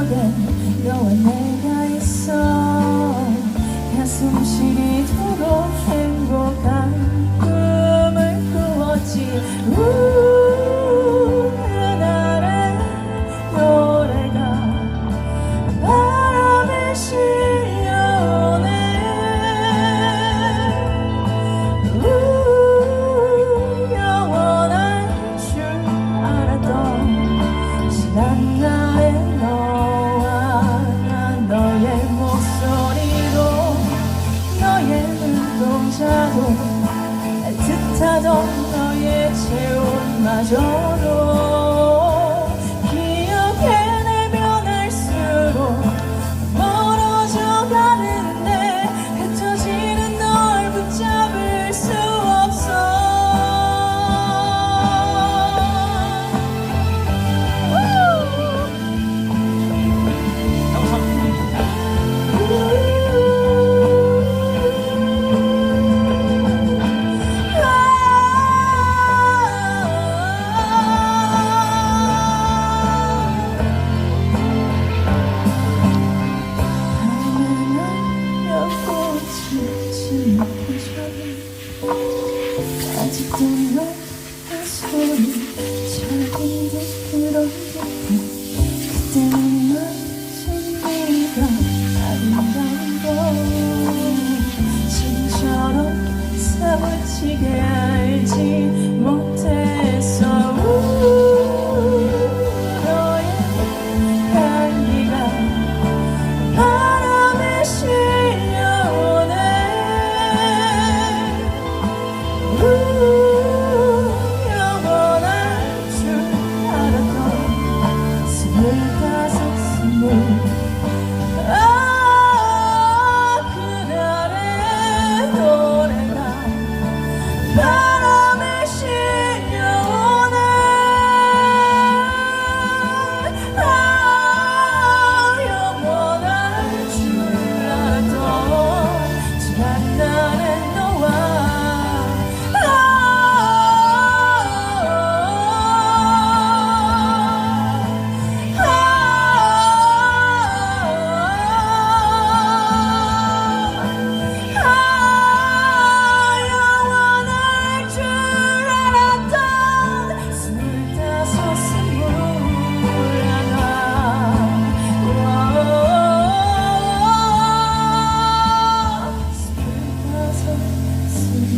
속엔 너와 내가 있어. 가슴 시리도록 i don't know 아직도 너의 손이 작은 듯 들어오고 그때는 넌 손내가 아름다운 걸 지금처럼 사무치게 네,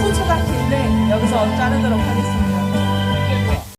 후추가 긴데 여기서 자르도록 하겠습니다.